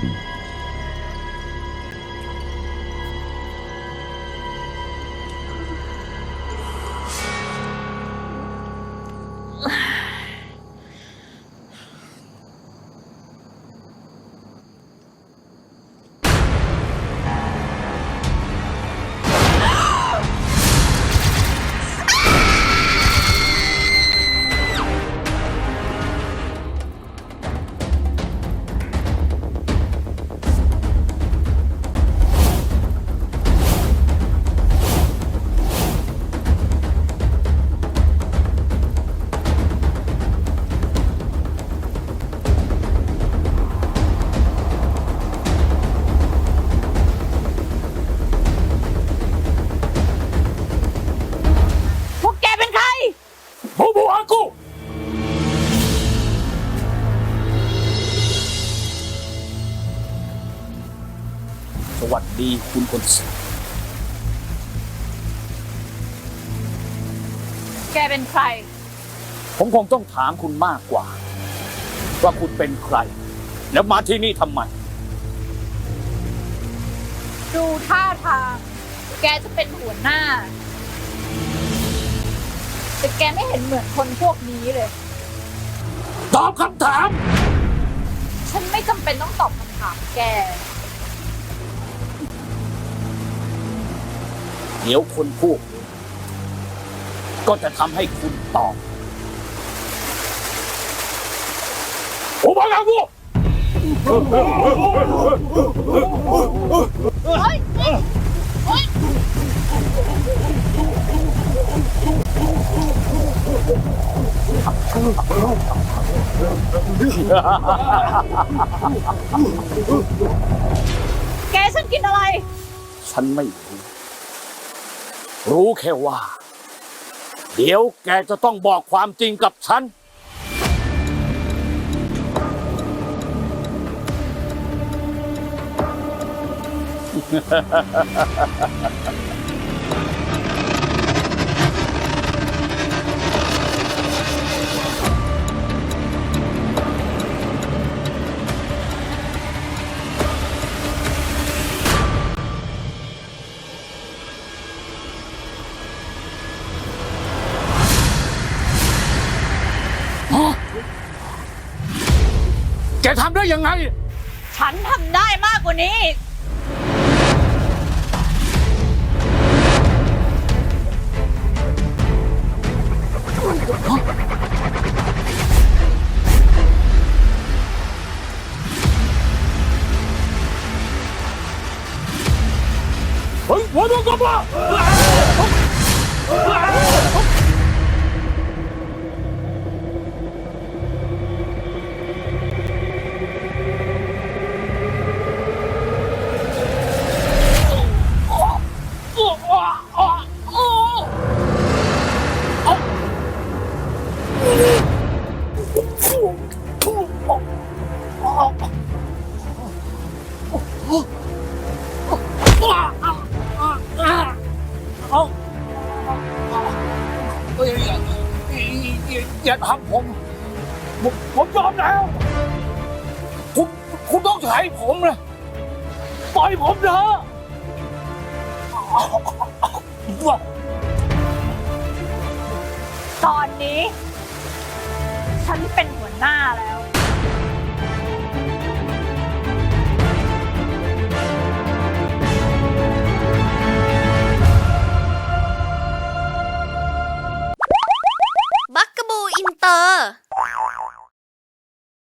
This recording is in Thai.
พ วัสดีคุณคนสวยแกเป็นใคร ผมคงต้องถามคุณมากกว่า ว่าคุณเป็นใคร แล้วมาที่นี่ทำไม ดูท่าทาง แกจะเป็นหัวหน้า แต่แกไม่เห็นเหมือนคนพวกนี้เลย ตอบคำถาม ฉันไม่จำเป็นต้องตอบคำถามแก เดี๋ยวคนพวกนี้ก็จะทำให้คุณตอบโอ้บางอกูเฮ้ยเฮ้ยเฮ้ยแกฉันกินอะไร ฉันไม่รู้ รู้แค่ว่า เดี๋ยวแกจะต้องบอกความจริงกับฉัน แกทำได้ยังไง ฉันทำได้มากกว่านี้เฮ้ยหัวมั อย่าทำผมผมผมยอมแล้ว คุณคุณต้องใช้ผมนะปล่อยผมเถอะตอนนี้ ฉันเป็นหัวหน้าแล้ว